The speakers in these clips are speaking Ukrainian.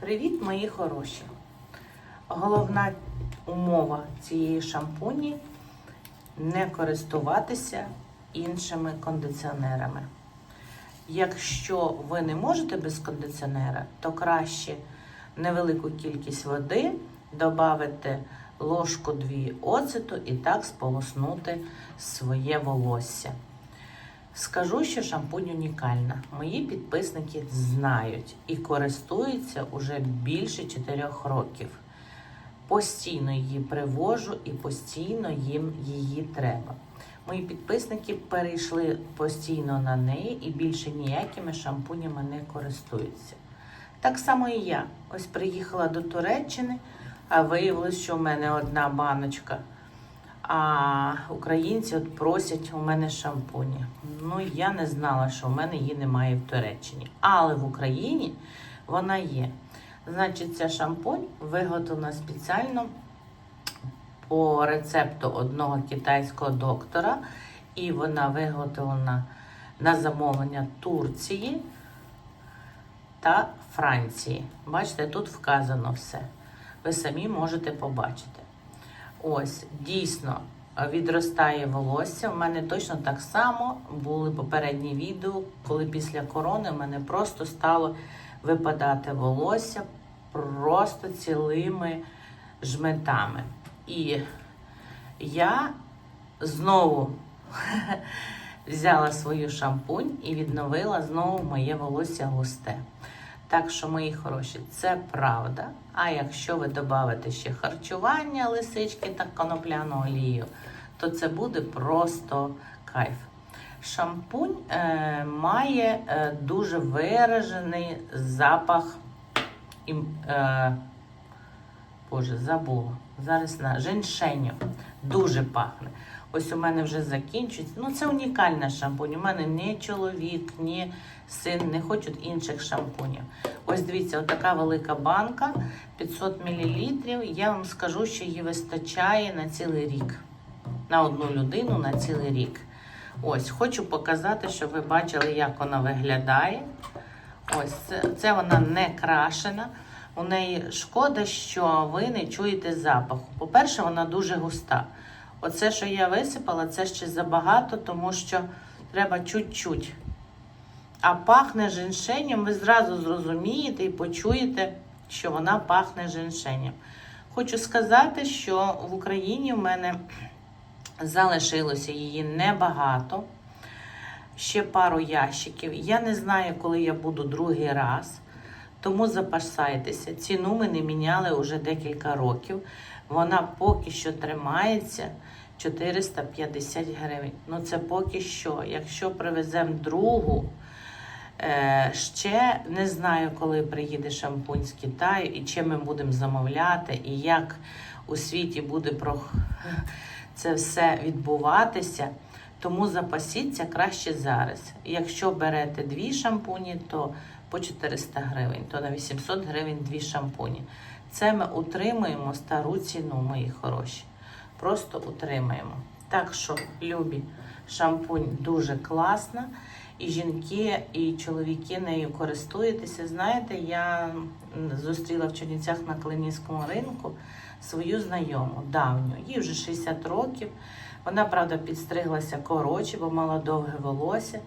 Привіт, мої хороші! Головна умова цієї шампуні не користуватися іншими кондиціонерами. Якщо ви не можете без кондиціонера, то краще невелику кількість води додати ложку 2 оцету і так сполоснути своє волосся. Скажу, що шампунь унікальна. Мої підписники знають і користуються уже більше 4 років. Постійно її привожу і постійно їм її треба. Мої підписники перейшли постійно на неї і більше ніякими шампунями не користуються. Так само і я. Ось приїхала до Туреччини, а виявилось, що в мене одна баночка. А українці от просять у мене шампуні. Ну, я не знала, що в мене її немає в Туреччині. Але в Україні вона є. Значить, ця шампунь виготовлена спеціально по рецепту одного китайського доктора, і вона виготовлена на замовлення Турції та Франції. Бачите, тут вказано все. Ви самі можете побачити. Ось, дійсно, відростає волосся. У мене точно так само були попередні відео, коли після корони в мене просто стало випадати волосся просто цілими жметами. І я знову взяла свою шампунь і відновила знову моє волосся густе. Так що, мої хороші, це правда. А якщо ви додавите ще харчування, лисички та конопляну олію, то це буде просто кайф. Шампунь е, має е, дуже виражений запах. ім- Е, Боже, забула. Зараз на женьшеню. Дуже пахне. Ось у мене вже закінчується. Ну, це унікальна шампунь. У мене ні чоловік, ні син не хочуть інших шампунів. Ось дивіться, отака велика банка 500 мл. Я вам скажу, що її вистачає на цілий рік. На одну людину на цілий рік. Ось, хочу показати, щоб ви бачили, як вона виглядає. Ось це, це вона не крашена. У неї шкода, що ви не чуєте запаху. По-перше, вона дуже густа. Оце, що я висипала, це ще забагато, тому що треба чуть-чуть. А пахне женьшенем, ви зразу зрозумієте і почуєте, що вона пахне женьшенем. Хочу сказати, що в Україні в мене залишилося її небагато. Ще пару ящиків. Я не знаю, коли я буду другий раз. Тому запасайтеся. Ціну ми не міняли вже декілька років. Вона поки що тримається 450 гривень. Ну це поки що. Якщо привеземо другу, е, ще не знаю, коли приїде шампунь з Китаю і чим ми будемо замовляти, і як у світі буде про це все відбуватися. Тому запасіться краще зараз. Якщо берете дві шампуні, то по 400 гривень, то на 800 гривень дві шампуні. Це ми утримуємо стару ціну, мої хороші. Просто утримаємо. Так що, любі, шампунь дуже класна. І жінки, і чоловіки нею користуєтеся. Знаєте, я зустріла в Чернівцях на Клинівському ринку свою знайому давню. Їй вже 60 років. Вона, правда, підстриглася коротше, бо мала довге волосся.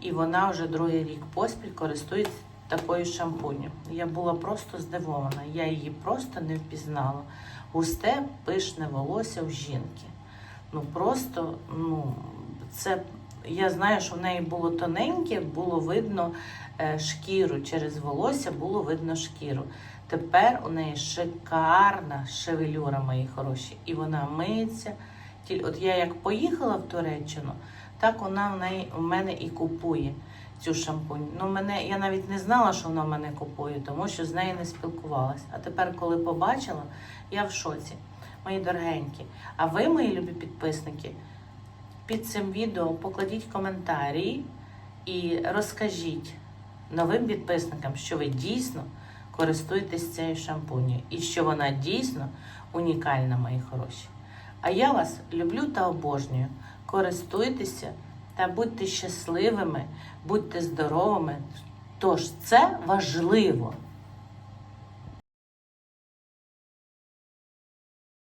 І вона вже другий рік поспіль користується такою шампунью. Я була просто здивована. Я її просто не впізнала. Густе, пишне волосся в жінки. Ну просто, ну, це я знаю, що в неї було тоненьке, було видно е, шкіру. Через волосся було видно шкіру. Тепер у неї шикарна шевелюра, мої хороші, і вона миється. От я як поїхала в Туреччину, так вона в неї в мене і купує цю шампунь. Ну, мене я навіть не знала, що вона в мене купує, тому що з нею не спілкувалася. А тепер, коли побачила, я в шоці. Мої дорогенькі. А ви, мої любі підписники, під цим відео покладіть коментарі і розкажіть новим підписникам, що ви дійсно користуєтесь цією шампунею і що вона дійсно унікальна, мої хороші. А я вас люблю та обожнюю. Користуйтеся та будьте щасливими, будьте здоровими. Тож це важливо.